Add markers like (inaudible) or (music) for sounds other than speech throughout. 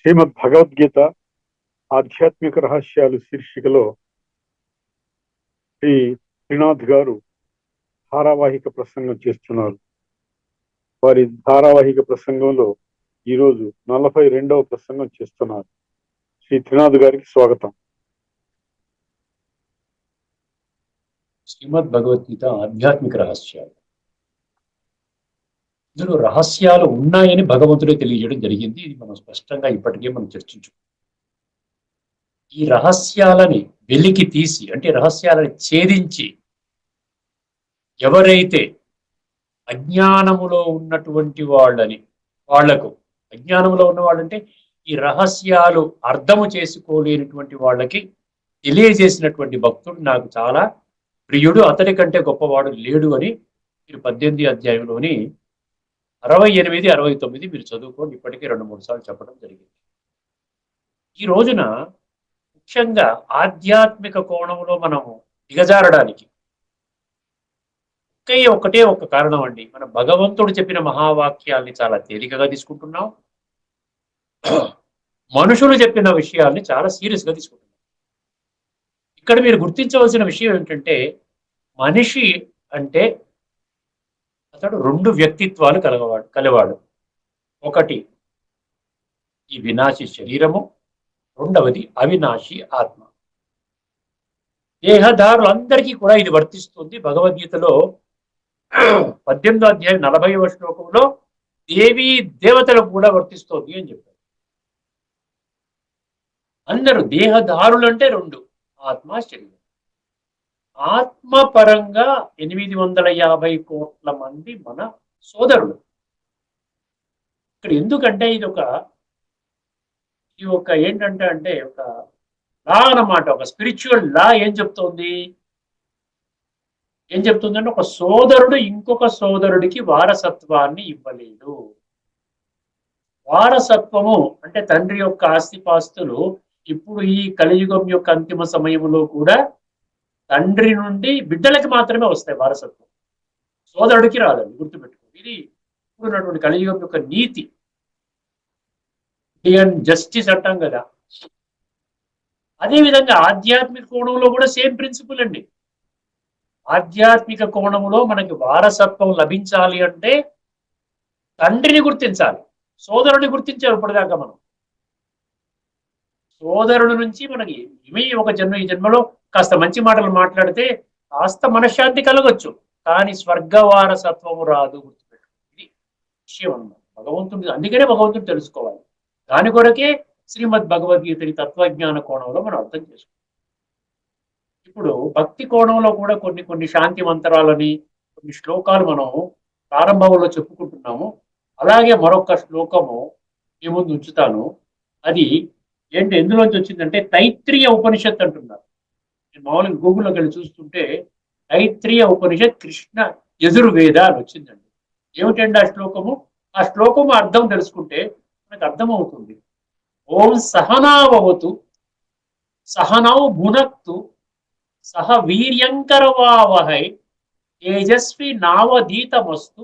శ్రీమద్ భగవద్గీత ఆధ్యాత్మిక రహస్యాలు శీర్షికలో శ్రీ శ్రీనాథ్ గారు ధారావాహిక ప్రసంగం చేస్తున్నారు. వారి ధారావాహిక ప్రసంగంలో ఈరోజు నలభై రెండవ ప్రసంగం చేస్తున్నారు. శ్రీ త్రినాథ్ గారికి స్వాగతం. శ్రీమద్ భగవద్గీత ఆధ్యాత్మిక రహస్యాలు. ఇందులో రహస్యాలు ఉన్నాయని భగవంతుడే తెలియజేయడం జరిగింది. ఇది మనం స్పష్టంగా ఇప్పటికే మనం చర్చించు. ఈ రహస్యాలని వెలికి తీసి అంటే రహస్యాలని ఛేదించి ఎవరైతే అజ్ఞానములో ఉన్నటువంటి వాళ్ళని వాళ్ళకు అజ్ఞానంలో ఉన్న వాళ్ళంటే ఈ రహస్యాలు అర్థము చేసుకోలేనటువంటి వాళ్ళకి తెలియజేసినటువంటి భక్తుడు నాకు చాలా ప్రియుడు. అతని కంటే గొప్పవాడు లేడు అని మీరు పద్దెనిమిది అధ్యాయంలోని అరవై ఎనిమిది అరవై తొమ్మిది మీరు చదువుకోండి. ఇప్పటికీ రెండు మూడు సార్లు చెప్పడం జరిగింది. ఈ రోజున ముఖ్యంగా ఆధ్యాత్మిక కోణంలో మనము దిగజారడానికి ఒకే ఒకటే ఒక కారణం అండి. మన భగవంతుడు చెప్పిన మహావాక్యాల్ని చాలా తేలికగా తీసుకుంటున్నాం. మనుషులు చెప్పిన విషయాల్ని చాలా సీరియస్గా తీసుకుంటున్నాం. ఇక్కడ మీరు గుర్తించవలసిన విషయం ఏంటంటే మనిషి అంటే అతడు రెండు వ్యక్తిత్వాలు కలగవాడు కలవాడు. ఒకటి ఈ వినాశి శరీరము రెండవది అవినాశి ఆత్మ. దేహదారులందరికీ కూడా ఇది వర్తిస్తుంది. భగవద్గీతలో పద్దెనిమిదో అధ్యాయం నలభైవ శ్లోకంలో దేవీ దేవతలకు కూడా వర్తిస్తోంది అని చెప్పారు. అందరూ దేహదారులు అంటే రెండు ఆత్మ శరీరం. ఆత్మపరంగా ఎనిమిది వందల యాభై కోట్ల మంది మన సోదరులు. ఇక్కడ ఎందుకంటే ఇది ఒక ఈ ఒక ఏంటంటే అంటే ఒక లా అన్నమాట ఒక స్పిరిచువల్ లా ఏం చెప్తోంది? ఏం చెప్తుందంటే ఒక సోదరుడు ఇంకొక సోదరుడికి వారసత్వాన్ని ఇవ్వలేడు వారసత్వము అంటే తండ్రి యొక్క ఆస్తిపాస్తులు ఇప్పుడు ఈ కలియుగం యొక్క అంతిమ సమయంలో కూడా తండ్రి నుండి బిడ్డలకి మాత్రమే వస్తాయి వారసత్వం. సోదరుడికి రాదండి గుర్తుపెట్టుకోండి ఇది ఇప్పుడున్నటువంటి కలియుగం యొక్క నీతి. అండ్ జస్టిస్ అంటాం కదా. అదేవిధంగా ఆధ్యాత్మిక కోణంలో కూడా సేమ్ ప్రిన్సిపల్ అండి. ఆధ్యాత్మిక కోణంలో మనకి వారసత్వం లభించాలి అంటే తండ్రిని గుర్తించాలి సోదరుని గుర్తించారు ఇప్పటిదాకా మనం. సోదరుడు నుంచి మనకి ఇవి ఒక జన్మ ఈ జన్మలో కాస్త మంచి మాటలు మాట్లాడితే కాస్త మనశ్శాంతి కలగొచ్చు. కానీ స్వర్గవారసత్వము రాదు గుర్తుపెట్టు ఇది విషయం అన్నమాట. భగవంతుడు అందుకనే భగవంతుడు తెలుసుకోవాలి. దాని కొరకే శ్రీమద్ భగవద్గీతని తత్వజ్ఞాన కోణంలో మనం అర్థం చేసుకోవాలి. ఇప్పుడు భక్తి కోణంలో కూడా కొన్ని కొన్ని శాంతి మంత్రాలని కొన్ని శ్లోకాలు మనం ప్రారంభంలో చెప్పుకుంటున్నాము. అలాగే మరొక శ్లోకము మీ ముందు ఉంచుతాను. అది ఏంటి? ఎందులోంచి వచ్చిందంటే తైత్రీయ ఉపనిషత్ అంటున్నారు. మామూలుగా గూగుల్లోకి వెళ్ళి చూస్తుంటే తైత్రీయ ఉపనిషత్ కృష్ణ యజుర్వేద అని వచ్చిందండి. ఏమిటండి ఆ శ్లోకము? ఆ శ్లోకము అర్థం తెలుసుకుంటే మనకు అర్థమవుతుంది. ఓం సహనావతు సహనౌ భునక్తు సహ వీర్యంకరవావహై తేజస్వి నావధీతమస్తు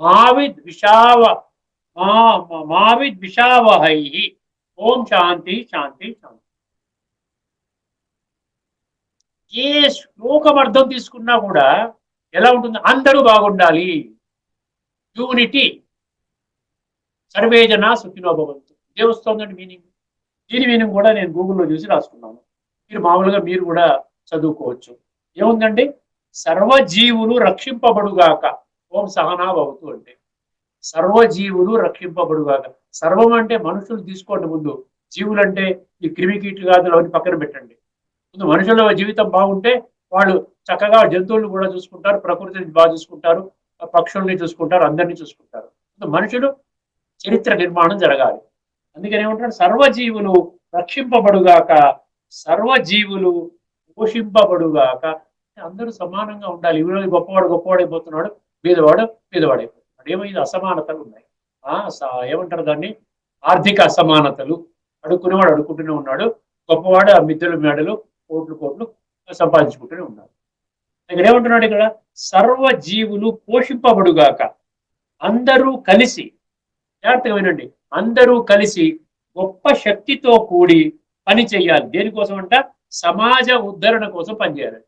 మావిద్ విషావ మా మావిద్ విషావహై. ఓం శాంతి శాంతి శాంతి. ఏ శ్లోకం అర్థం తీసుకున్నా కూడా ఎలా ఉంటుంది? అందరూ బాగుండాలి. యూనిటీ సర్వే జన సుఖినో ఇదే వస్తుందండి మీనింగ్. దీని మీనింగ్ కూడా నేను గూగుల్లో చూసి రాసుకున్నాను. మీరు మామూలుగా మీరు కూడా చదువుకోవచ్చు. ఏముందండి? సర్వజీవులు రక్షింపబడుగాక. ఓం సహనా భవతు అంటే. సర్వజీవులు రక్షింపబడుగాక. సర్వం అంటే మనుషులు తీసుకోండి ముందు. జీవులు అంటే ఈ క్రిమికీట్లు కాదు అవన్నీ పక్కన పెట్టండి. మనుషుల జీవితం బాగుంటే వాళ్ళు చక్కగా జంతువులను కూడా చూసుకుంటారు ప్రకృతిని బాగా చూసుకుంటారు పక్షుల్ని చూసుకుంటారు అందరినీ చూసుకుంటారు. మనుషులు చరిత్ర నిర్మాణం జరగాలి. అందుకని ఏమంటారు సర్వజీవులు రక్షింపబడుగాక సర్వజీవులు పోషింపబడుగాక అందరూ సమానంగా ఉండాలి. ఈరోజు గొప్పవాడు గొప్పవాడైపోతున్నాడు పేదవాడు పేదవాడైపోతున్నాడు ఏమైంది? అసమానతలు ఉన్నాయి. ఆ ఏమంటారు దాన్ని? ఆర్థిక అసమానతలు. అడుక్కునేవాడు అడుక్కుంటూనే ఉన్నాడు. గొప్పవాడు ఆ మిద్దెలు మేడలు కోట్లు కోట్లు సంపాదించుకుంటూనే ఉన్నారు. ఇక్కడ ఏమంటున్నాడు ఇక్కడ? సర్వజీవులు పోషింపబడుగాక అందరూ కలిసి జాగ్రత్తగా వినండి అందరూ కలిసి గొప్ప శక్తితో కూడి పని చేయాలి. దేనికోసం అంట సమాజ ఉద్ధరణ కోసం పనిచేయాలి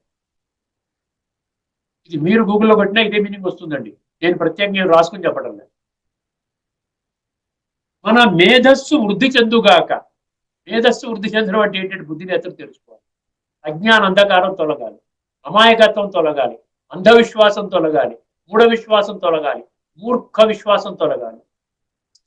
ఇది మీరు గూగుల్లో కొట్టినా ఇదే మీనింగ్ వస్తుందండి. నేను ప్రత్యేకంగా రాసుకుని చెప్పడం లేదు. మన మేధస్సు వృద్ధి చెందుగాక మేధస్సు వృద్ధి చెందడం అంటే ఏంటంటే బుద్ధిని ఎత్తు తెలుసుకోవాలి. అజ్ఞాన అంధకారం తొలగాలి అమాయకత్వం తొలగాలి అంధవిశ్వాసం తొలగాలి మూఢ విశ్వాసం తొలగాలి మూర్ఖ విశ్వాసం తొలగాలి.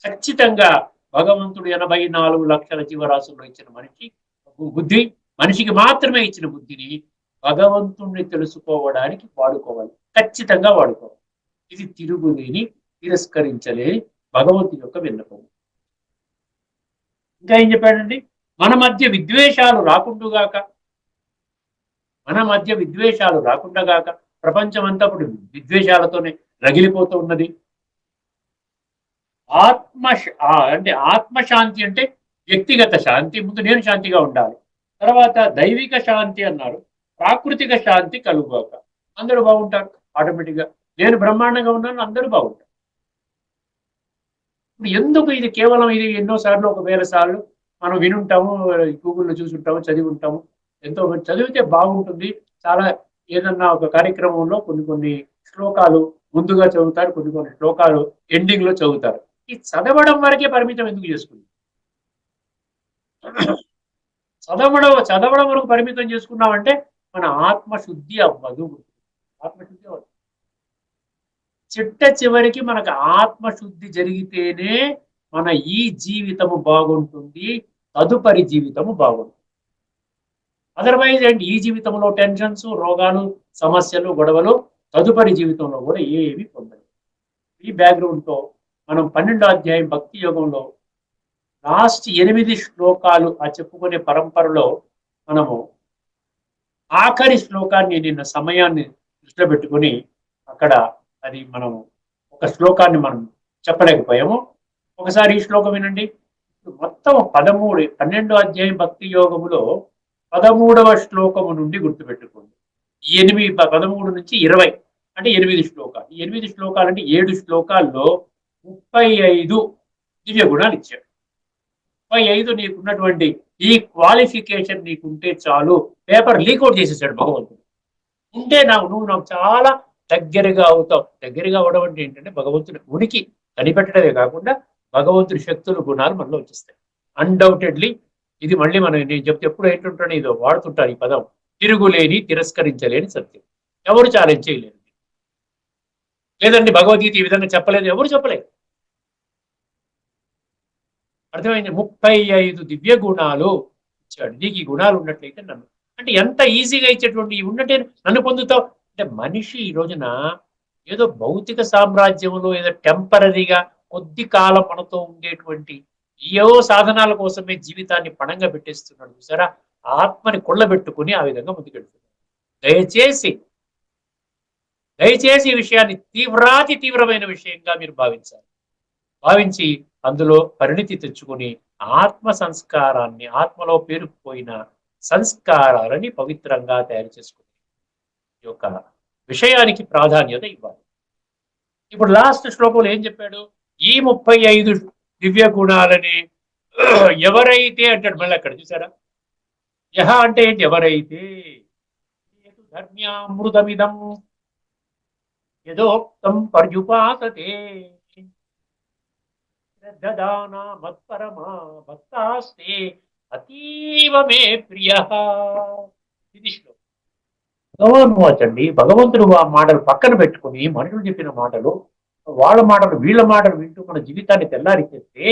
ఖచ్చితంగా భగవంతుడు ఎనభై నాలుగు లక్షల జీవరాశుల్లో ఇచ్చిన మనిషి బుద్ధి మనిషికి మాత్రమే ఇచ్చిన బుద్ధిని భగవంతుణ్ణి తెలుసుకోవడానికి వాడుకోవాలి ఖచ్చితంగా వాడుకోవాలి. ఇది తిరుగులేని తిరస్కరించలేని భగవంతుని యొక్క విన్నపం. ఇంకా ఏం చెప్పాడండి? మన మధ్య విద్వేషాలు రాకుండుగాక మన మధ్య విద్వేషాలు రాకుండాగాక ప్రపంచం అంతా ఇప్పుడు విద్వేషాలతోనే రగిలిపోతూ ఉన్నది. ఆత్మ ఆ, అంటే ఆత్మశాంతి అంటే వ్యక్తిగత శాంతి ముందు నేను శాంతిగా ఉండాలి. తర్వాత దైవిక శాంతి అన్నారు. ప్రాకృతిక శాంతి కలుగాక అందరూ బాగుంటారు ఆటోమేటిక్గా. నేను బ్రహ్మాండంగా ఉన్నాను అందరూ బాగుంటారు. ఇప్పుడు ఎందుకు ఇది కేవలం ఇది ఎన్నో సార్లు ఒక వేల సార్లు మనం వినుంటాము గూగుల్లో చూసుంటాము చదివి ఉంటాము ఎంతో చదివితే బాగుంటుంది. చాలా ఏదన్నా ఒక కార్యక్రమంలో కొన్ని కొన్ని శ్లోకాలు ముందుగా చదువుతారు కొన్ని కొన్ని శ్లోకాలు ఎండింగ్లో చదువుతారు. ఈ చదవడం వరకే పరిమితం ఎందుకు చేసుకుంది? చదవడం చదవడం వరకు పరిమితం చేసుకున్నామంటే మన ఆత్మశుద్ధి అవ్వదు. ఆత్మశుద్ధి అవ్వదు. చిట్ట చివరికి మనకు ఆత్మశుద్ధి జరిగితేనే మన ఈ జీవితము బాగుంటుంది తదుపరి జీవితము బాగుంటుంది. అదర్వైజ్ అండ్ ఈ జీవితంలో టెన్షన్స్ రోగాలు సమస్యలు గొడవలు తదుపరి జీవితంలో కూడా ఏవి పొందరు. ఈ బ్యాక్గ్రౌండ్తో తో మనం పన్నెండో అధ్యాయం భక్తి యోగంలో లాస్ట్ ఎనిమిది శ్లోకాలు ఆ చెప్పుకునే పరంపరలో మనము ఆఖరి శ్లోకాన్ని నిన్న సమయాన్ని దృష్టిలో పెట్టుకొని అక్కడ అది మనం ఒక శ్లోకాన్ని మనం చెప్పలేకపోయాము. ఒకసారి ఈ శ్లోకం వినండి. మొత్తం పదమూడు పన్నెండో అధ్యాయం భక్తి యోగములో పదమూడవ శ్లోకము నుండి గుర్తుపెట్టుకోండి. ఎనిమిది ప- పదమూడు నుంచి ఇరవై అంటే ఎనిమిది శ్లోకాలు. ఈ ఎనిమిది శ్లోకాలు అంటే ఏడు శ్లోకాల్లో ముప్పై ఐదు దివ్య గుణాలు ఇచ్చాడు. ముప్పై ఐదు నీకున్నటువంటి ఈ క్వాలిఫికేషన్ నీకుంటే చాలు పేపర్ లీకౌట్ చేసేసాడు భగవంతుడు. ఉంటే నాకు నువ్వు నాకు చాలా దగ్గరగా అవుతావు. దగ్గరగా అవడం అంటే ఏంటంటే భగవంతుడి ఉనికి కనిపెట్టడమే కాకుండా భగవంతుడి శక్తులు గుణాలు మనలో వచ్చేస్తాయి. అన్డౌటెడ్లీ ఇది మళ్ళీ మనం నేను చెప్తే ఎప్పుడు ఏంటుంటాను ఇదో వాడుతుంటారు ఈ పదం. తిరుగులేని తిరస్కరించలేని సత్యం. ఎవరు ఛాలెంజ్ చేయలేరు? లేదండి భగవద్గీత ఈ విధంగా చెప్పలేదు. ఎవరు చెప్పలేదు? అర్థమైంది? ముప్పై ఐదు దివ్య గుణాలు ఇచ్చాడు. నీకు ఈ గుణాలు ఉన్నట్లయితే నన్ను. అంటే ఎంత ఈజీగా ఇచ్చేటువంటి ఇవి ఉన్నట్టే నన్ను పొందుతావు? అంటే మనిషి ఈ రోజున ఏదో భౌతిక సామ్రాజ్యంలో ఏదో టెంపరీగా కొద్ది కాలం మనతో ఉండేటువంటి ఏవో సాధనాల కోసమే జీవితాన్ని పణంగా పెట్టేస్తున్నాడు చూసారా? ఆత్మని కొళ్ళబెట్టుకుని ఆ విధంగా ముందుకెళ్తున్నాడు. దయచేసి దయచేసి ఈ విషయాన్ని తీవ్రాతి తీవ్రమైన విషయంగా మీరు భావించాలి. భావించి అందులో పరిణితి తెచ్చుకొని ఆత్మ సంస్కారాన్ని ఆత్మలో పేరుకుపోయిన సంస్కారాలని పవిత్రంగా తయారు చేసుకుని ఈ యొక్క విషయానికి ప్రాధాన్యత ఇవ్వాలి. ఇప్పుడు లాస్ట్ శ్లోకంలో ఏం చెప్పాడు? ఈ ముప్పై ఐదు దివ్య గుణాలని (clears throat) ఎవరైతే అంటాడు మళ్ళీ అక్కడ చూసారా యహ అంటే ఏంటి? ఎవరైతే? ఏతు ధర్మ్యామృతమిదం యథోక్తం పర్యుపాసతే. శ్రద్ధదానా మత్పరమా భక్తాస్తే అతీవ మే ప్రియ. ఇది శ్లోకం. భగవాన్ వాచండి. భగవంతుడు ఆ మాటలు పక్కన పెట్టుకుని మనుషులు చెప్పిన మాటలు వాళ్ళ మాటలు వీళ్ళ మాటలు వింటూ మన జీవితాన్ని తెల్లారిచేస్తే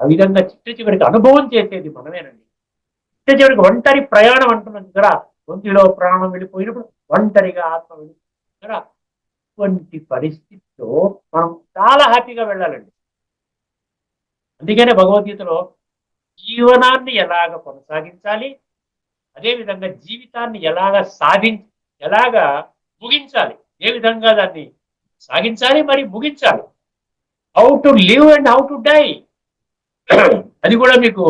ఆ విధంగా చిట్ట చివరికి అనుభవం చేసేది మనమేనండి. చిట్ట చివరికి ఒంటరి ప్రయాణం అంటున్నాం కదా ఒంటిలో ప్రాణం వెళ్ళిపోయినప్పుడు ఒంటరిగా ఆత్మ వెళ్ళిపోయింది కదా అటువంటి పరిస్థితిలో మనం చాలా హ్యాపీగా వెళ్ళాలండి. అందుకనే భగవద్గీతలో జీవనాన్ని ఎలాగ కొనసాగించాలి అదేవిధంగా జీవితాన్ని ఎలాగ సాధించి ఎలాగ ముగించాలి ఏ విధంగా దాన్ని సాగించాలి మరి ముగించాలి. How to live and how to die అది కూడా మీకు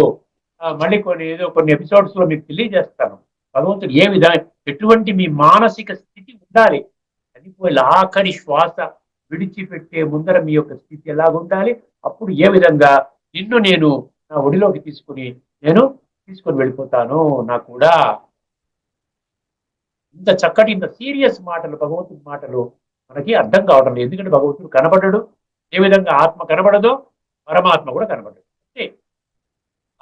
మళ్ళీ కొన్ని ఏదో కొన్ని ఎపిసోడ్స్లో మీకు తెలియజేస్తాను. భగవంతుడు ఏ విధా ఎటువంటి మీ మానసిక స్థితి ఉండాలి అది ఆఖరి శ్వాస విడిచిపెట్టే ముందర మీ యొక్క స్థితి ఎలాగ ఉండాలి అప్పుడు ఏ విధంగా నిన్ను నేను నా ఒడిలోకి తీసుకుని నేను తీసుకొని వెళ్ళిపోతాను నాకు కూడా. ఇంత చక్కటి ఇంత సీరియస్ మాటలు భగవంతుడి మాటలు మనకి అర్థం కావడం లేదు. ఎందుకంటే భగవంతుడు కనబడడు ఏ విధంగా ఆత్మ కనబడదో పరమాత్మ కూడా కనబడదు అంటే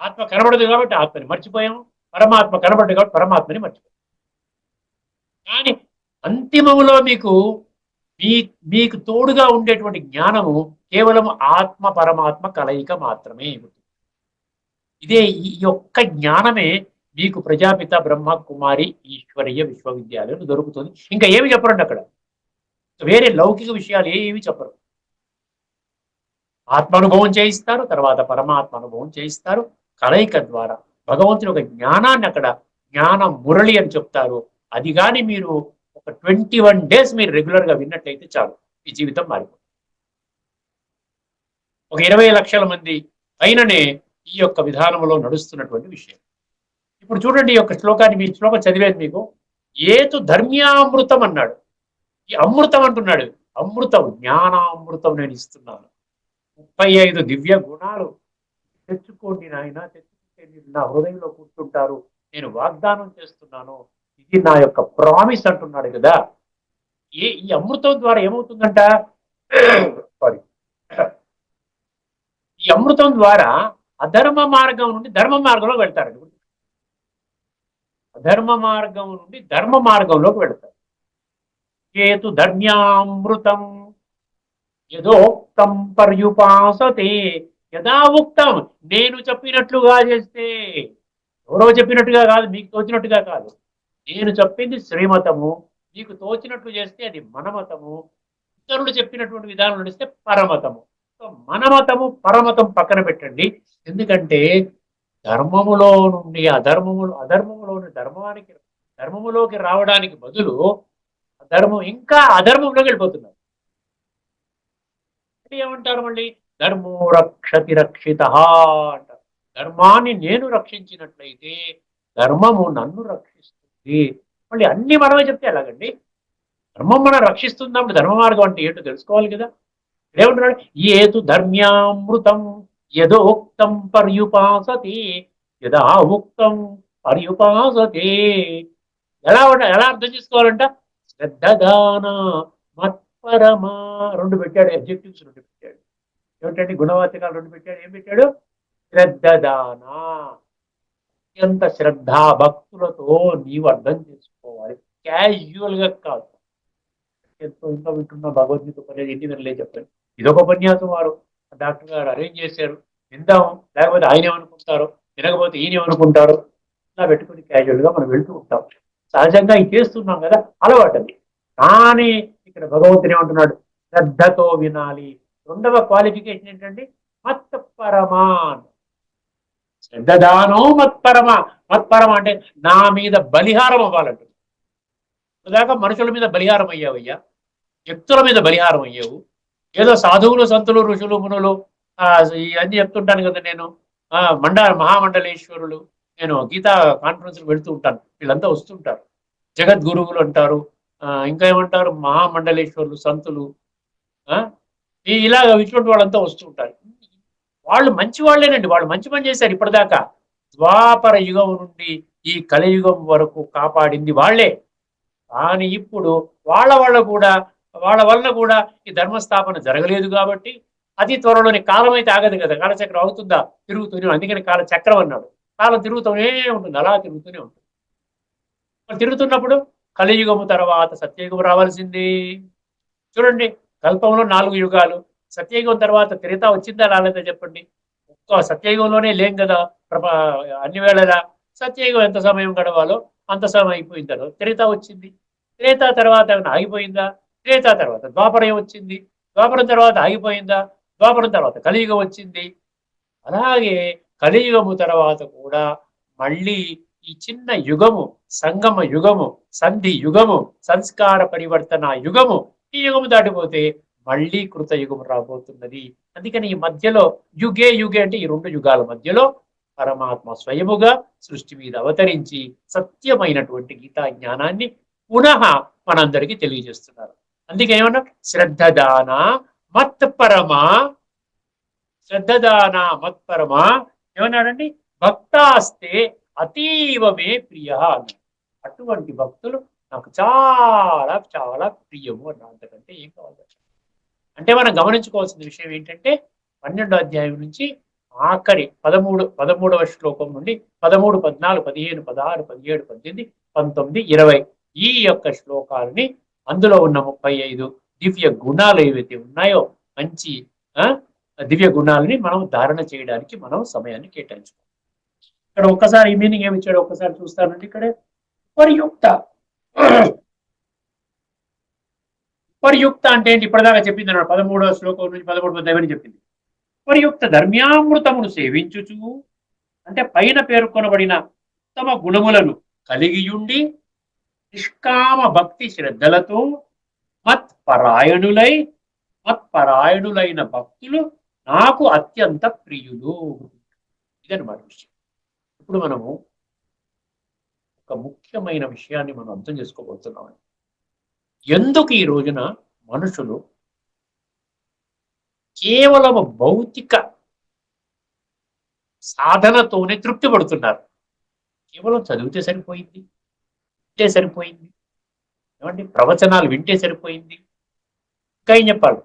ఆత్మ కనబడదు కాబట్టి ఆత్మని మర్చిపోయాము పరమాత్మ కనబడ్డు కాబట్టి పరమాత్మని మర్చిపోయాం. కానీ అంతిమములో మీకు మీ మీకు తోడుగా ఉండేటువంటి జ్ఞానము కేవలం ఆత్మ పరమాత్మ కలయిక మాత్రమే. ఇదే ఈ యొక్క జ్ఞానమే మీకు ప్రజాపిత బ్రహ్మ కుమారి ఈశ్వరీయ విశ్వవిద్యాలయం దొరుకుతుంది. ఇంకా ఏమి చెప్పరండి అక్కడ? వేరే లౌకిక విషయాలు ఏవి చెప్పరు. ఆత్మానుభవం చేయిస్తారు తర్వాత పరమాత్మ అనుభవం చేయిస్తారు. కలయిక ద్వారా భగవంతుని ఒక జ్ఞానాన్ని అక్కడ జ్ఞాన మురళి అని చెప్తారు. అది కానీ మీరు ఒక ట్వంటీ వన్ డేస్ మీరు రెగ్యులర్గా విన్నట్లయితే చాలు. మీ జీవితం మారిపోతుంది. ఒక ఇరవై లక్షల మంది పైననే ఈ యొక్క విధానంలో నడుస్తున్నటువంటి విషయం. ఇప్పుడు చూడండి ఈ యొక్క శ్లోకాన్ని మీ శ్లోకం చదివేది మీకు. ఏతు ధర్మ్యామృతం అన్నాడు. ఈ అమృతం అంటున్నాడు. అమృతం జ్ఞానామృతం నేను ఇస్తున్నాను. ముప్పై ఐదు దివ్య గుణాలు. తెచ్చుకోండి నాయన తెచ్చుకుంటే మీరు నా హృదయంలో కూర్చుంటారు. నేను వాగ్దానం చేస్తున్నాను. ఇది నా యొక్క ప్రామిస్ అంటున్నాడు కదా. ఏ ఈ అమృతం ద్వారా ఏమవుతుందంట? సారీ ఈ అమృతం ద్వారా అధర్మ మార్గం నుండి ధర్మ మార్గంలో వెళ్తారు అధర్మ మార్గం నుండి ధర్మ మార్గంలోకి వెళ్తారు. చేతు ధన్యామృతం యథోక్తం పర్యుపాసతే. యథా ఉక్తం. నేను చెప్పినట్లుగా చేస్తే. ఎవరో చెప్పినట్టుగా కాదు మీకు తోచినట్టుగా కాదు. నేను చెప్పింది శ్రీమతము. మీకు తోచినట్లు చేస్తే అది మనమతము. ఇతరులు చెప్పినటువంటి విధానం నడిస్తే పరమతము. సో మనమతము పరమతం పక్కన పెట్టండి. ఎందుకంటే ధర్మములో నుండి అధర్మములు అధర్మములోని ధర్మానికి ధర్మములోకి రావడానికి బదులు ధర్మం ఇంకా అధర్మంలోకి వెళ్ళిపోతున్నారు. అంటే ఏమంటారు మళ్ళీ? ధర్మో రక్షతి రక్షిత అంటారు. ధర్మాన్ని నేను రక్షించినట్లయితే ధర్మము నన్ను రక్షిస్తుంది. మళ్ళీ అన్ని మనమే చెప్తే ఎలాగండి? ధర్మం మనం రక్షిస్తుందాం? ధర్మ మార్గం అంటే ఏంటో తెలుసుకోవాలి కదా. ఏమంటున్నాడు? ఏతు ధర్మ్యామృతం యథోక్తం పర్యుపాసతి యథా ఉక్తం పర్యుపాసతి. ఎలా ఎలా అర్థం చేసుకోవాలంట? శ్రద్ధదాన మత్పరమా రెండు పెట్టాడు అబ్జెక్టివ్స్ రెండు పెట్టాడు. ఏమిటంటే గుణవాచకాలు రెండు పెట్టాడు ఏం పెట్టాడు? శ్రద్ధదాన. అత్యంత శ్రద్ధ భక్తులతో నీవు అర్థం చేసుకోవాలి. క్యాజువల్గా కాదు. ఎంతో ఇంకా వింటున్న భగవద్గీత ఉపన్యాసం ఎన్ని వినలే చెప్పాను ఇదొక ఉపన్యాసం వారు. డాక్టర్ గారు అరేంజ్ చేశారు. విందాం లేకపోతే ఆయన ఏమనుకుంటారో? వినకపోతే ఈయన ఏమనుకుంటారు? ఇలా పెట్టుకుని క్యాజువల్గా మనం వెళ్తూ ఉంటాం. సహజంగా ఇది చేస్తున్నాం కదా? అలవాటు అది కానీ ఇక్కడ భగవంతుడు ఏమంటున్నాడు? శ్రద్ధతో వినాలి. రెండవ క్వాలిఫికేషన్ ఏంటంటే మత్పరమాన్. శ్రద్ధదానో మత్పరమ మత్పరమ అంటే నా మీద బలిహారం అవ్వాలంటుంది దాకా మనుషుల మీద బలిహారం అయ్యావయ్యా. వ్యక్తుల మీద బలిహారం అయ్యావు. ఏదో సాధువులు సంతులు ఋషులు మునులు ఇవన్నీ చెప్తుంటాను కదా నేను. ఆ మండ మహామండలేశ్వరులు నేను గీతా కాన్ఫరెన్స్లు వెళ్తూ ఉంటాను. వీళ్ళంతా వస్తుంటారు. జగద్గురువులు అంటారు. ఆ, ఇంకా ఏమంటారు? మహామండలేశ్వరులు సంతులు ఆ? ఈ ఇలాగ ఇటువంటి వాళ్ళంతా వస్తుంటారు వాళ్ళు మంచి వాళ్ళేనండి. వాళ్ళు మంచి పని చేశారు ఇప్పటిదాకా. ద్వాపర యుగం నుండి ఈ కలియుగం వరకు కాపాడింది వాళ్ళే. కానీ ఇప్పుడు వాళ్ళ వల్ల కూడా వాళ్ళ వల్ల కూడా ఈ ధర్మస్థాపన జరగలేదు కాబట్టి అతి త్వరలోని కాలం అయితే ఆగదు కదా. కాలచక్రం అవుతుందా? తిరుగుతుంది అందుకని కాలచక్రం అన్నాడు. కాలం తిరుగుతూనే ఉంటుంది అలా తిరుగుతూనే ఉంటుంది. మరి తిరుగుతున్నప్పుడు కలియుగము తర్వాత సత్యయుగం రావాల్సింది. చూడండి కల్పంలో నాలుగు యుగాలు సత్యయుగం తర్వాత త్రేత వచ్చిందా రాలేదా చెప్పండి? ఒక్క సత్యయుగంలోనే లేం కదా ప్రప అన్ని వేళలా సత్యయుగం ఎంత సమయం గడవాలో అంత సమయం అయిపోయిన తర్వాత త్రేత వచ్చింది. త్రేత తర్వాత ఏమైనా ఆగిపోయిందా? త్రేత తర్వాత ద్వాపరం వచ్చింది. ద్వాపరం తర్వాత ఆగిపోయిందా? ద్వాపరం తర్వాత కలియుగం వచ్చింది. అలాగే కలియుగము తర్వాత కూడా మళ్ళీ ఈ చిన్న యుగము సంగమ యుగము సంధి యుగము సంస్కార పరివర్తన యుగము ఈ యుగము దాటిపోతే మళ్ళీ కృత యుగం రాబోతున్నది. అందుకని ఈ మధ్యలో యుగే యుగే అంటే ఈ రెండు యుగాల మధ్యలో పరమాత్మ స్వయముగా సృష్టి మీద అవతరించి సత్యమైనటువంటి గీతా జ్ఞానాన్ని పునః మనందరికీ తెలియజేస్తున్నారు. అందుకే ఏమన్నా? శ్రద్ధదాన మత్పరమ? శ్రద్ధదాన మత్పరమ? ఏమన్నాడండి? భక్తాస్తే అతీవమే ప్రియ అటువంటి భక్తులు నాకు చాలా చాలా ప్రియము అన్నారు అంతకంటే ఏం కావాలి? అంటే మనం గమనించుకోవాల్సిన విషయం ఏంటంటే పన్నెండో అధ్యాయం నుంచి ఆఖరి పదమూడు పదమూడవ శ్లోకం నుండి పదమూడు పద్నాలుగు పదిహేను పదహారు పదిహేడు పద్దెనిమిది పంతొమ్మిది ఇరవై ఈ యొక్క శ్లోకాలని అందులో ఉన్న ముప్పై ఐదు దివ్య గుణాలు ఏవైతే ఉన్నాయో మంచి ఆ, దివ్య గుణాలని మనం ధారణ చేయడానికి మనం సమయాన్ని కేటాయించుకోవాలి. ఇక్కడ ఒక్కసారి ఈ మీనింగ్ ఏమి ఇచ్చాడు ఒక్కసారి చూస్తానండి ఇక్కడ. ఉపర్యుక్త ఉపర్యుక్త అంటే ఏంటి? ఇప్పటిదాకా చెప్పింది అన్నాడు. పదమూడవ శ్లోకం నుంచి పదమూడు పద్దెనిమిది చెప్పింది. ఉపర్యుక్త ధర్మ్యామృతమును సేవించుచు అంటే పైన పేర్కొనబడిన ఉత్తమ గుణములను కలిగియుండి నిష్కామ భక్తి శ్రద్ధలతో మత్పరాయణులై మత్పరాయణులైన భక్తులు నాకు అత్యంత ప్రియుడు. ఇదన్నమాట విషయం. ఇప్పుడు మనము ఒక ముఖ్యమైన విషయాన్ని మనం అర్థం చేసుకోబోతున్నాం. ఎందుకు ఈ రోజున మనుషులు కేవలం భౌతిక సాధనతోనే తృప్తి పడుతున్నారు కేవలం చదివితే సరిపోయింది వింటే సరిపోయింది ఏమండి? ప్రవచనాలు వింటే సరిపోయింది. ఇంకా ఏం చెప్పాలి?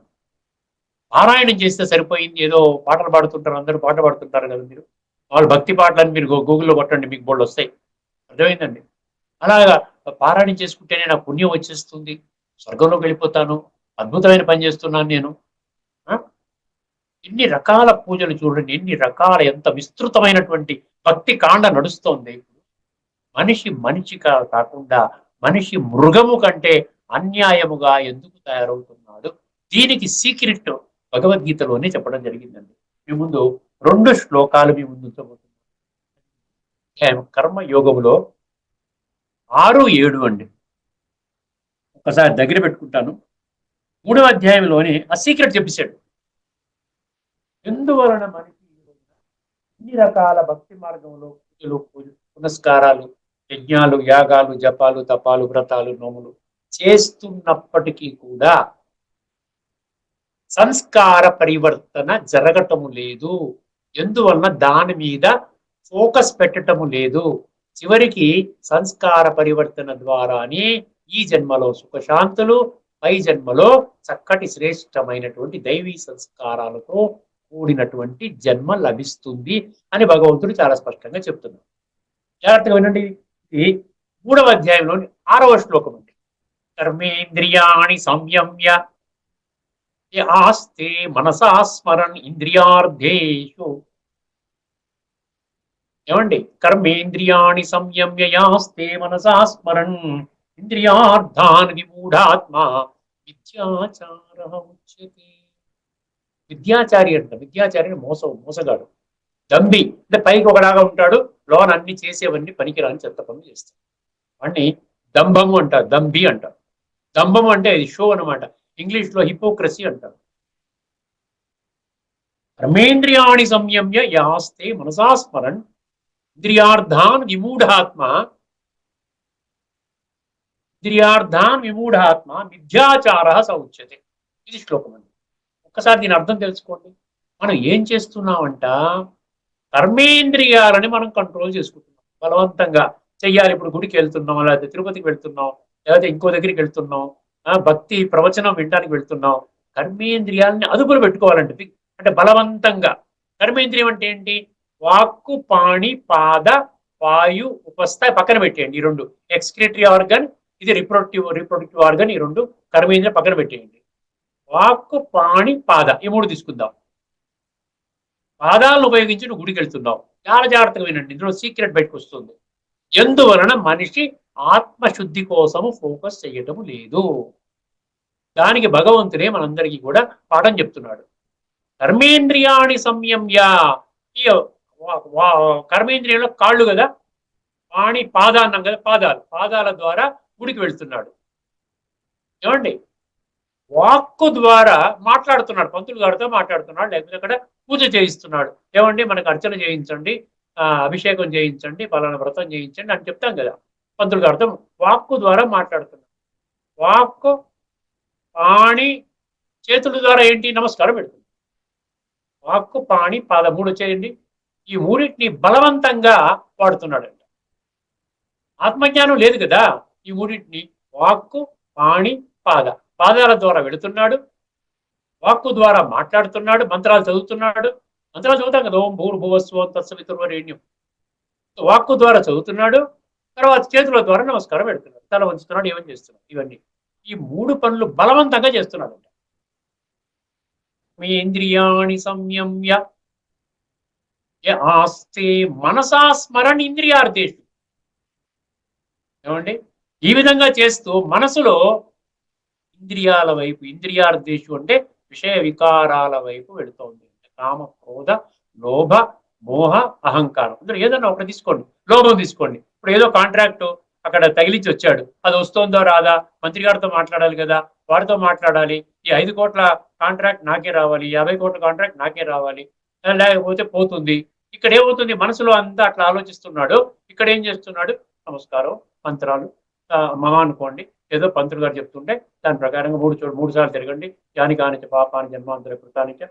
పారాయణం చేస్తే సరిపోయింది. ఏదో పాటలు పాడుతుంటారు అందరూ పాట పాడుతుంటారు కదా మీరు. వాళ్ళు భక్తి పాటలని మీరు గూగుల్లో కొట్టండి మీకు బోళ్ళు వస్తాయి. అర్థమైందండి? అలాగా పారాయణం చేసుకుంటేనే నాకు పుణ్యం వచ్చేస్తుంది. స్వర్గంలోకి వెళ్ళిపోతాను. అద్భుతమైన పని చేస్తున్నాను నేను. ఆ? ఎన్ని రకాల పూజలు చూడండి. ఎన్ని రకాల ఎంత విస్తృతమైనటువంటి భక్తి కాండ నడుస్తోంది. మనిషి మనిషిగా కాకుండా మనిషి మృగము కంటే అన్యాయముగా ఎందుకు తయారవుతున్నాడు? దీనికి సీక్రెట్ భగవద్గీతలోనే చెప్పడం జరిగిందండి. మీ ముందు రెండు శ్లోకాలు మీ ముందు ఉంచబోతున్నాను కర్మ ఆరు ఏడు అండి. ఒకసారి దగ్గర పెట్టుకుంటాను. మూడవ అధ్యాయంలోనే ఆ సీక్రెట్ చెప్పేశాడు. ఎందువలన మనకి అన్ని ఇన్ని రకాల భక్తి మార్గంలో పూజలు పూజ పునస్కారాలు యజ్ఞాలు యాగాలు జపాలు తపాలు వ్రతాలు నోములు చేస్తున్నప్పటికీ కూడా సంస్కార పరివర్తన జరగటము లేదు. ఎందువలన దాని మీద ఫోకస్ పెట్టటము లేదు. చివరికి సంస్కార పరివర్తన ద్వారానే ఈ జన్మలో సుఖశాంతులు పై జన్మలో చక్కటి శ్రేష్టమైనటువంటి దైవీ సంస్కారాలతో కూడినటువంటి జన్మ లభిస్తుంది అని భగవంతుడు చాలా స్పష్టంగా చెప్తున్నాడు జాగ్రత్తగా వినండి. ఇది మూడవ అధ్యాయంలోని ఆరవ శ్లోకం అండి. కర్మేంద్రియాణి సంయమ్య ఆస్తే మనసాస్మరన్ ఇంద్రియార్థేషు ఏమండి? కర్మేంద్రియాణి సంయమ్య యాస్తే మనసా ఇంద్రియార్థాన్ విమూఢాత్మ. విద్యాచార ఉచ్యతే. విద్యాచారి అంట విద్యాచారి మోసం మోసగాడు. దంబి అంటే పైకి ఒకలాగా ఉంటాడు లోన అన్ని చేసేవన్నీ పనికిరాని చెత్త పనులు చేస్తాడు. వాడిని దంభము అంటారు దంబి అంటారు. దంభము అంటే అది షో అనమాట ఇంగ్లీష్లో హిపోక్రసీ అంటారు. కర్మేంద్రియాణి సంయమ్య యాస్తే మనసాస్మరణ్ ఇంద్రియార్థాన్ విమూఢాత్మ ఇంద్రియార్థాన్ విమూఢాత్మ మిథ్యాచార సౌచ్యతే ఇది శ్లోకం అండి. ఒక్కసారి దీని అర్థం తెలుసుకోండి. మనం ఏం చేస్తున్నామంట? కర్మేంద్రియాలని మనం కంట్రోల్ చేసుకుంటున్నాం. బలవంతంగా చెయ్యాలి ఇప్పుడు గుడికి వెళ్తున్నాం లేకపోతే తిరుపతికి వెళ్తున్నాం లేకపోతే ఇంకో దగ్గరికి వెళ్తున్నాం. భక్తి ప్రవచనం వినడానికి వెళ్తున్నాం. కర్మేంద్రియాలని అదుపులో పెట్టుకోవాలంటే అంటే బలవంతంగా. కర్మేంద్రియం అంటే ఏంటి? వాక్కు పాణి పాద వాయు ఉపస్థ పక్కన పెట్టేయండి ఈ రెండు. ఎక్స్క్రిటరీ ఆర్గన్ ఇది రిప్రొడక్టివ్ రిప్రొడక్టివ్ ఆర్గన్ ఈ రెండు కర్మేంద్రియ పక్కన పెట్టేయండి. వాక్కు పాణి పాద ఈ మూడు తీసుకుందాం. పాదాలను ఉపయోగించి నువ్వు గుడికి వెళ్తున్నావు చాలా జాగ్రత్తగా వినండి. ఇందులో సీక్రెట్ బయటకు వస్తుంది. ఎందువలన మనిషి ఆత్మశుద్ధి కోసము ఫోకస్ చేయటం లేదు. దానికి భగవంతుడే మనందరికీ కూడా పాఠం చెప్తున్నాడు. కర్మేంద్రియాణి సంయమ్య. ఈ వా- కర్మేంద్రియంలో కాళ్ళు కదా? పాణి పాదాన్నం కదా? పాదాలు. పాదాల ద్వారా గుడికి వెళ్తున్నాడు. ఏమండి? వాక్కు ద్వారా మాట్లాడుతున్నాడు. పంతులు గారితో మాట్లాడుతున్నాడు. లేకపోతే అక్కడ పూజ చేయిస్తున్నాడు. ఏమండి? మనకు అర్చన చేయించండి. అభిషేకం చేయించండి. పలానా వ్రతం చేయించండి అని చెప్తాం కదా. పంతులు గారితో వాక్కు ద్వారా మాట్లాడుతున్నాడు వాక్కు పాణి చేతుల ద్వారా ఏంటి? నమస్కారం పెడుతుంది. వాక్కు పాణి పాద మూడు చేయండి ఈ మూడింటిని బలవంతంగా వాడుతున్నాడంట. ఆత్మజ్ఞానం లేదు కదా. ఈ మూడింటిని వాక్కు పాణి పాద పాదాల ద్వారా వెళుతున్నాడు వాక్కు ద్వారా మాట్లాడుతున్నాడు. మంత్రాలు చదువుతున్నాడు. మంత్రాలు చదువుతాం కదా. ఓం భూర్ భువస్వం తత్సవితుర్వరేణ్యం. వాక్కు ద్వారా చదువుతున్నాడు. తర్వాత చేతుల ద్వారా నమస్కారం పెడుతున్నారు. తల వంచుతున్నాడు ఏమని చేస్తున్నాడు? ఇవన్నీ. ఈ మూడు పనులు బలవంతంగా చేస్తున్నాడు మీ ఇంద్రియాణి సంయమ్య. ఆస్తే మనసా స్మరణ్ ఇంద్రియార్థేషు. ఏమండి? ఈ విధంగా చేస్తూ మనసులో ఇంద్రియాల వైపు ఇంద్రియార్థేషు అంటే విషయ వికారాల వైపు వెళుతోంది కామ క్రోధ లోభ మోహ అహంకారం. అందులో ఏదన్నా ఒకటి తీసుకోండి. లోభం తీసుకోండి. ఇప్పుడు ఏదో కాంట్రాక్ట్ అక్కడ తగిలించి వచ్చాడు. అది వస్తుందో రాదా? మంత్రి గారితో మాట్లాడాలి కదా? వాడితో మాట్లాడాలి. ఈ ఐదు కోట్ల కాంట్రాక్ట్ నాకే రావాలి. యాభై కోట్ల కాంట్రాక్ట్ నాకే రావాలి. లేకపోతే పోతుంది. ఇక్కడ ఏమవుతుంది? మనసులో అంతా అట్లా ఆలోచిస్తున్నాడు. ఇక్కడ ఏం చేస్తున్నాడు? నమస్కారం మంత్రాలు. ఆ, మమ అనుకోండి. ఏదో పంతులు గారు చెప్తుంటే దాని ప్రకారంగా మూడు చోటు మూడు సార్లు తిరగండి. యాని కానిచ పాపాని జన్మాంతర కృతానిచ.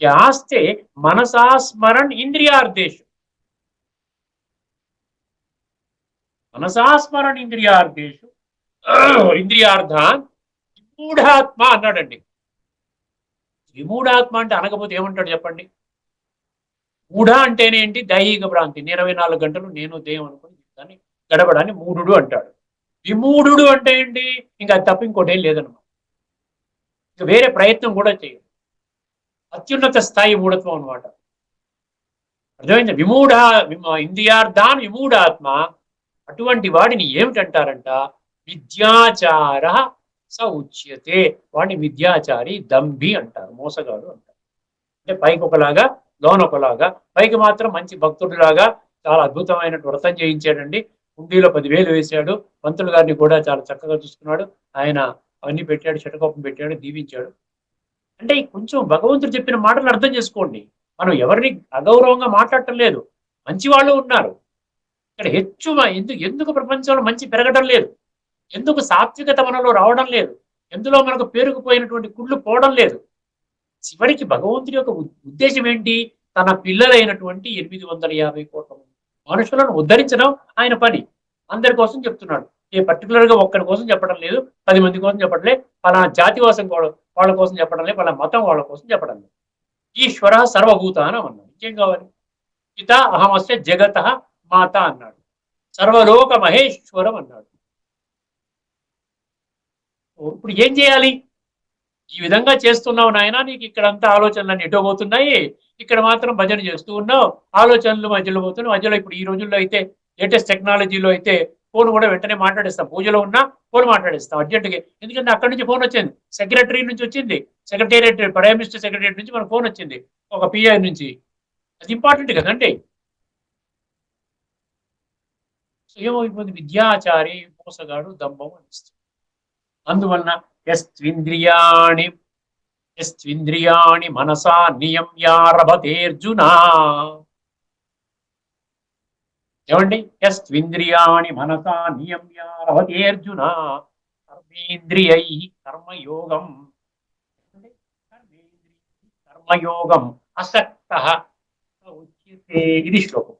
యాస్తే మనసా స్మరణ్ ఇంద్రియార్థేషు మనసా స్మరణ్ ఇంద్రియార్థేషు ఇంద్రియార్థాన్ త్రిమూఢాత్మ అన్నాడండి. త్రిమూఢాత్మ అంటే అనకపోతే ఏమంటాడు చెప్పండి? మూఢ అంటేనేంటి దైహిక భ్రాంతి. ఇరవై నాలుగు గంటలు నేను దేయం అనుకుని దాన్ని గడపడాన్ని మూఢుడు అంటాడు. విమూఢుడు అంటే ఏంటి? ఇంకా అది తప్ప ఇంకోటి ఏం లేదనమాట ఇంకా వేరే ప్రయత్నం కూడా చేయదు అత్యున్నత స్థాయి మూఢత్వం అనమాట అర్థమైంది? విమూఢ విమ- ఇంద్రియార్థాన్ విమూఢాత్మ అటువంటి వాడిని ఏమిటంటారంట? విద్యాచార స ఉచ్యతే. వాడిని విద్యాచారి దంభి అంటారు మోసగాడు అంటారు. అంటే పైకి ఒకలాగా లోన ఒకలాగా పైకి మాత్రం మంచి భక్తుడిలాగా చాలా అద్భుతమైన వ్రతం చేయించాడండి. హుండీలో పదివేలు వేశాడు పంతులు గారిని కూడా చాలా చక్కగా చూసుకున్నాడు. ఆయన అవన్నీ పెట్టాడు శటకోపం పెట్టాడు దీవించాడు. అంటే కొంచెం భగవంతుడు చెప్పిన మాటలు అర్థం చేసుకోండి. మనం ఎవరిని అగౌరవంగా మాట్లాడటం లేదు. మంచి వాళ్ళు ఉన్నారు. ఇక్కడ హెచ్చు ఎందుకు ఎందుకు ప్రపంచంలో మంచి పెరగడం లేదు? ఎందుకు సాత్వికత మనలో రావడం లేదు? ఎందులో మనకు పేరుకుపోయినటువంటి కుళ్ళు పోవడం లేదు? చివరికి భగవంతుడి యొక్క ఉద్దేశం ఏంటి? తన పిల్లలైనటువంటి ఎనిమిది వందల యాభై కోట్ల మనుషులను ఉద్ధరించడం ఆయన పని. అందరి కోసం చెప్తున్నాడు. ఏ పర్టికులర్గా ఒక్కరి కోసం చెప్పడం లేదు. పది మంది కోసం చెప్పడం లేదు పలానా జాతి కోసం కూడా వాళ్ళ కోసం చెప్పడం లేదు వాళ్ళ మతం వాళ్ళ కోసం చెప్పడం లేదు. ఈశ్వర సర్వభూతానం అన్నాడు. ఇంకేం కావాలి? పిత అహమస్య జగత మాత అన్నాడు. సర్వలోక మహేశ్వరం అన్నాడు. ఇప్పుడు ఏం చేయాలి? ఈ విధంగా చేస్తున్నావు నాయన నీకు ఇక్కడంతా ఆలోచనలన్నీ ఎటో పోతున్నాయి? ఇక్కడ మాత్రం భజన చేస్తూ ఉన్నావు. ఆలోచనలు మధ్యలో పోతున్నావు మధ్యలో ఇప్పుడు ఈ రోజుల్లో అయితే లేటెస్ట్ టెక్నాలజీలో అయితే ఫోన్ కూడా వెంటనే మాట్లాడిస్తాం. పూజలో ఉన్నా ఫోన్ మాట్లాడిస్తాం అర్జెంటుగా. ఎందుకంటే అక్కడి నుంచి ఫోన్ వచ్చింది. సెక్రటరీ నుంచి వచ్చింది. సెక్రటేరియట్ ప్రైమ్ మినిస్టర్ సెక్రటేరియట్ నుంచి మనకు ఫోన్ వచ్చింది. ఒక పిఐ నుంచి. అది ఇంపార్టెంట్ కదండి. ఏమైపోయింది విద్యాచారి మోసగాడు దంభం అనిస్తుంది అందువలన యస్త్వింద్రియాణి యస్త్వింద్రియాణి మనసా నియమ్యారభతేర్జున. ఏమండి? యస్త్వింద్రియాణి మనసా నియమ్యారభతేర్జున కర్మేంద్రియై కర్మయోగం. కర్మయోగం. అసక్త. ఉచ్యతే ఇది శ్లోకం.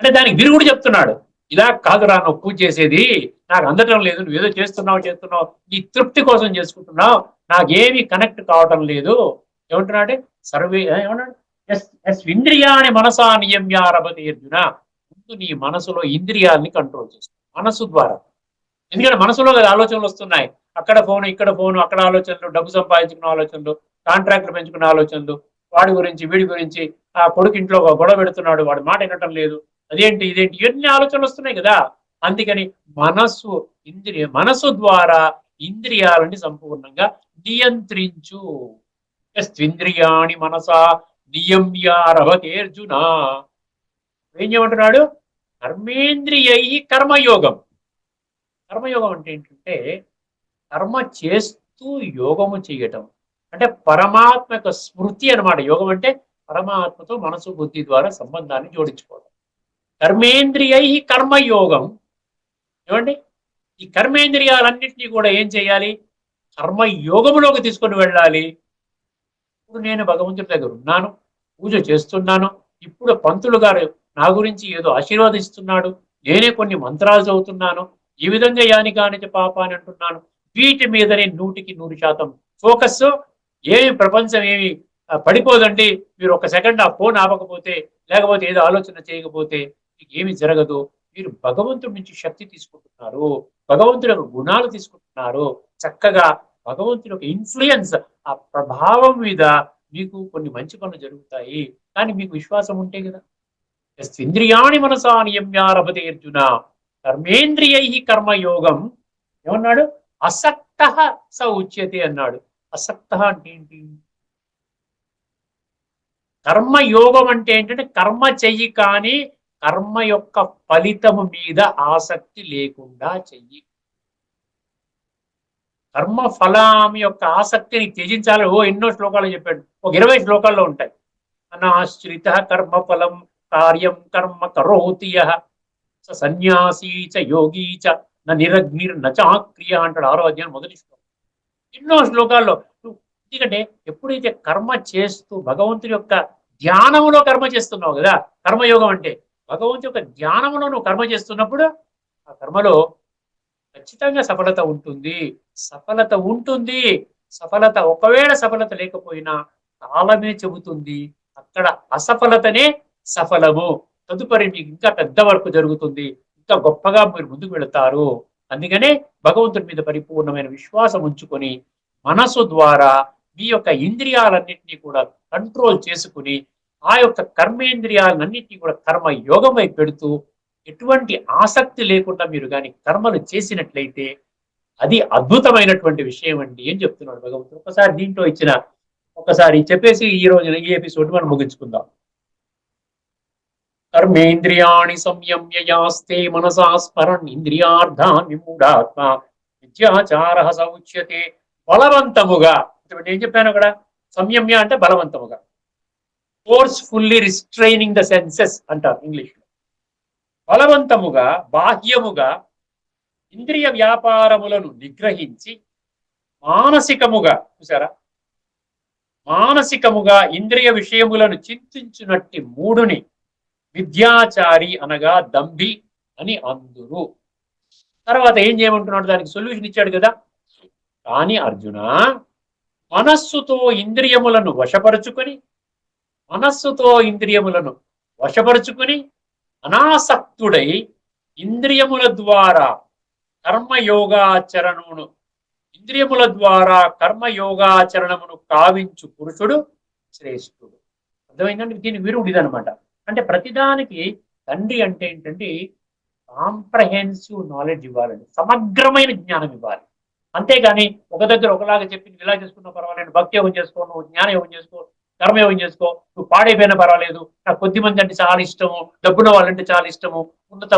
అంటే దానికి విరుగుడు చెప్తున్నాడు. ఇలా కాదురా నువ్వు పూజ చేసేది. నాకు అందటం లేదు. నువ్వు ఏదో చేస్తున్నావు చేస్తున్నావు. నీ తృప్తి కోసం చేసుకుంటున్నావు. నాకేమి కనెక్ట్ కావటం లేదు. ఏమంటున్నాడే సర్వే ఏమన్నాడు ఎస్ ఎస్ ఇంద్రియాని మనసా నియమ్యారభతి అర్జున. ముందు నీ మనసులో ఇంద్రియాలని కంట్రోల్ చేస్తుంది. మనసు ద్వారా. ఎందుకంటే మనసులో కదా ఆలోచనలు వస్తున్నాయి. అక్కడ ఫోన్ ఇక్కడ ఫోన్ అక్కడ ఆలోచనలు డబ్బు సంపాదించుకున్న ఆలోచనలు కాంట్రాక్ట్లు పెంచుకున్న ఆలోచనలు వాడి గురించి వీడి గురించి ఆ కొడుకు ఇంట్లో ఒక గొడవ పెడుతున్నాడు వాడి మాట వినటం లేదు అదేంటి ఇదేంటి ఇవన్నీ ఆలోచనలు వస్తున్నాయి కదా. అందుకని మనస్సు ఇంద్రియ మనసు ద్వారా ఇంద్రియాలని సంపూర్ణంగా నియంత్రించు. స్వింద్రియాణి మనసా నియమ్యారవతేర్జున ఏం చేయమంటున్నాడు? కర్మేంద్రియై కర్మయోగం. కర్మయోగం అంటే ఏంటంటే కర్మ చేస్తూ యోగము చేయటం. అంటే పరమాత్మ యొక్క స్మృతి అన్నమాట. యోగం అంటే పరమాత్మతో మనసు బుద్ధి ద్వారా సంబంధాన్ని జోడించుకోవడం. కర్మేంద్రియై కర్మయోగం. ఏమండి? ఈ కర్మేంద్రియాలన్నింటినీ కూడా ఏం చేయాలి? కర్మయోగములోకి తీసుకొని వెళ్ళాలి. ఇప్పుడు నేను భగవంతుడి దగ్గర ఉన్నాను. పూజ చేస్తున్నాను. ఇప్పుడు పంతులు గారు నా గురించి ఏదో ఆశీర్వాదిస్తున్నాడు. నేనే కొన్ని మంత్రాలు చదువుతున్నాను. ఈ విధంగా యానిగానిజ పాప అని అంటున్నాను. వీటి మీదనే నూటికి నూరు శాతం ఫోకస్. ఏమి ప్రపంచం ఏమి పడిపోదండి. మీరు ఒక సెకండ్ ఆ ఫోన్ ఆపకపోతే లేకపోతే ఏదో ఆలోచన చేయకపోతే మీకు ఏమి జరగదు. మీరు భగవంతుడి నుంచి శక్తి తీసుకుంటున్నారు. భగవంతుడి యొక్క గుణాలు తీసుకుంటున్నారు. చక్కగా భగవంతుడి యొక్క ఇన్ఫ్లుయెన్స్ ఆ ప్రభావం మీద మీకు కొన్ని మంచి పనులు జరుగుతాయి. కానీ మీకు విశ్వాసం ఉంటే కదా? ఇంద్రియాణి మనసా నియమ్యారభతే అర్జున కర్మేంద్రియై కర్మయోగం. ఏమన్నాడు? అసక్త స ఉచ్యతే అన్నాడు. అసక్త అంటే ఏంటి? కర్మయోగం అంటే ఏంటంటే కర్మ చెయ్యి కానీ కర్మ యొక్క ఫలితము మీద ఆసక్తి లేకుండా చెయ్యి. కర్మ ఫలం యొక్క ఆసక్తిని త్యజించాలి. ఓ ఎన్నో శ్లోకాలు చెప్పాడు. ఒక ఇరవై శ్లోకాల్లో ఉంటాయి. అనాశ్రిత కర్మ ఫలం కార్యం కర్మ కరోతి యః. స సన్యాసీ చ యోగీ చ న నిరగ్నిర్ నచాక్రియ అంటాడు ఆరో అధ్యాయం మొదటి శ్లోకం. ఎన్నో శ్లోకాల్లో ఎందుకంటే ఎప్పుడైతే కర్మ చేస్తూ భగవంతుని యొక్క ధ్యానములో కర్మ చేస్తున్నావు కదా కర్మయోగం అంటే భగవంతుని యొక్క ధ్యానంలో నువ్వు కర్మ చేస్తున్నప్పుడు ఆ కర్మలో ఖచ్చితంగా సఫలత ఉంటుంది. సఫలత ఉంటుంది. సఫలత ఒకవేళ సఫలత లేకపోయినా కాలమే చెబుతుంది. అక్కడ అసఫలతనే సఫలము. తదుపరి మీకు ఇంకా పెద్ద వర్క్ జరుగుతుంది. ఇంకా గొప్పగా మీరు ముందుకు వెళతారు. అందుకనే భగవంతుడి మీద పరిపూర్ణమైన విశ్వాసం ఉంచుకొని మనసు ద్వారా మీ యొక్క ఇంద్రియాలన్నింటినీ కూడా కంట్రోల్ చేసుకుని ఆ యొక్క కర్మేంద్రియాలన్నింటినీ కూడా కర్మ యోగం వైపు పెడుతూ ఎటువంటి ఆసక్తి లేకుండా మీరు కానీ కర్మలు చేసినట్లయితే అది అద్భుతమైనటువంటి విషయం అండి అని చెప్తున్నాడు భగవంతుడు. ఒకసారి దీంట్లో ఇచ్చిన ఒకసారి చెప్పేసి ఈ రోజున ఈ ఎపిసోడ్ మనం ముగించుకుందాం. కర్మేంద్రియాణి సంయమ్య యాస్తే మనసా స్మరణ్ ఇంద్రియార్థాన్ విమూఢాత్మ విద్యాచార సౌచ్యతే బలవంతముగా. ఇప్పుడు నేను చెప్పాను అక్కడ? సంయమ్య అంటే బలవంతముగా. ఫోర్స్ఫుల్లీ రిస్ట్రైనింగ్ ద సెన్సెస్ అంటారు ఇంగ్లీష్లో బలవంతముగా బాహ్యముగా ఇంద్రియ వ్యాపారములను నిగ్రహించి మానసికముగా చూసారా మానసికముగా ఇంద్రియ విషయములను చింతించునట్టి మూడుని విద్యాచారి అనగా దంభి అని అందురు. తర్వాత ఏం చేయమంటున్నాడు? దానికి సొల్యూషన్ ఇచ్చాడు కదా. కానీ అర్జున మనస్సుతో ఇంద్రియములను వశపరుచుకొని మనస్సుతో ఇంద్రియములను వశపరుచుకొని అనాసక్తుడై ఇంద్రియముల ద్వారా కర్మయోగాచరణమును ఇంద్రియముల ద్వారా కర్మయోగాచరణమును కావించు పురుషుడు శ్రేష్ఠుడు. అర్థమైందంటే దీని విరుడిదనమాట అంటే ప్రతిదానికి తండ్రి అంటే ఏంటంటే కాంప్రహెన్సివ్ నాలెడ్జ్ ఇవ్వాలండి సమగ్రమైన జ్ఞానం ఇవ్వాలి. అంతేగాని ఒక దగ్గర ఒకలాగా చెప్పి నువ్వు ఇలా చేసుకున్నా పర్వాలేదు భక్తి యోగం చేసుకో నువ్వు జ్ఞాన యోగం చేసుకో కర్మయోగం చేసుకో నువ్వు పాడైపోయినా పర్వాలేదు నాకు కొద్ది మంది అంటే చాలా ఇష్టము డబ్బున్న వాళ్ళంటే చాలా ఇష్టము ఉన్నత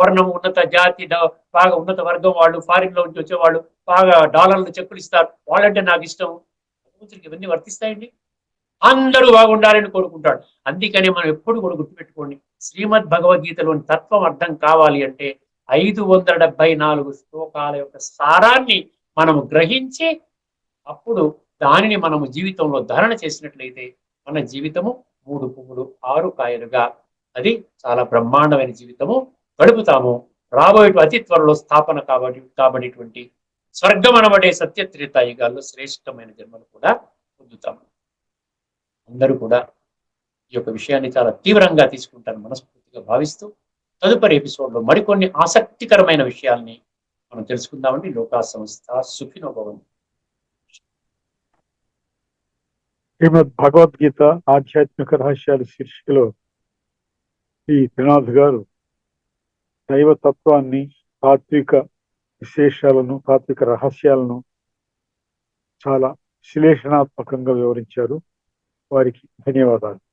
వర్ణము ఉన్నత జాతి బాగా ఉన్నత వర్గం వాళ్ళు ఫారిన్లో నుంచి వచ్చేవాళ్ళు బాగా డాలర్లు చెక్కులు ఇస్తారు వాళ్ళంటే నాకు ఇష్టం ఇవన్నీ వర్తిస్తాయండి? అందరూ బాగుండాలని కోరుకుంటాడు. అందుకని మనం ఎప్పుడు కూడా గుర్తుపెట్టుకోండి శ్రీమద్ భగవద్గీతలోని తత్వం అర్థం కావాలి అంటే ఐదు వందల డెబ్బై నాలుగు శ్లోకాల యొక్క సారాన్ని మనము గ్రహించి అప్పుడు దానిని మనము జీవితంలో ధారణ చేసినట్లయితే మన జీవితము మూడు పువ్వులు ఆరు కాయలుగా అది చాలా బ్రహ్మాండమైన జీవితము. గడుపుతాము. రాబోయే అతి త్వరలో స్థాపన కాబట్టి కాబడేటువంటి స్వర్గం అనబడే సత్యత్రేతాయుగాల్లో శ్రేష్టమైన జన్మలు కూడా పొందుతాము. అందరూ కూడా ఈ యొక్క విషయాన్ని చాలా తీవ్రంగా తీసుకుంటారు మనస్ఫూర్తిగా భావిస్తూ తదుపరి ఎపిసోడ్లో మరికొన్ని ఆసక్తికరమైన విషయాల్ని మనం తెలుసుకుందామండి. లోకా సంస్థ సుఖినోభవం శ్రీమద్ భగవద్గీత ఆధ్యాత్మిక రహస్యాల శీర్షికలో ఈ త్రినాథ్ గారు దైవ తత్వాన్ని తాత్విక విశేషాలను తాత్విక రహస్యాలను చాలా విశ్లేషణాత్మకంగా వివరించారు. వారికి ధన్యవాదాలు.